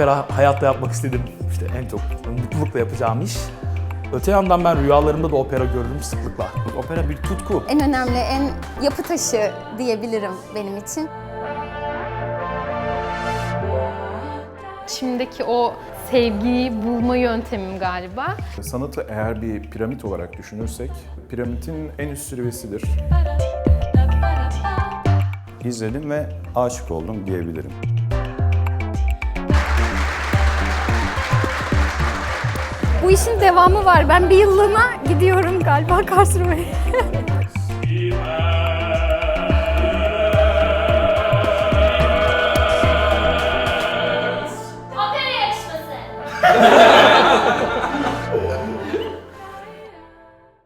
opera hayatta yapmak istedim. İşte en çok mutlulukla yapacağım iş. Öte yandan ben rüyalarımda da opera görürüm sıklıkla. Opera bir tutku. En önemli, en yapı taşı diyebilirim benim için. İçimdeki o sevgiyi bulma yöntemim galiba. Sanatı eğer bir piramit olarak düşünürsek, piramidin en üst zirvesidir. İzledim ve aşık oldum diyebilirim. Bu işin devamı var. Ben bir yıllığına gidiyorum galiba Karlsruhe'ye.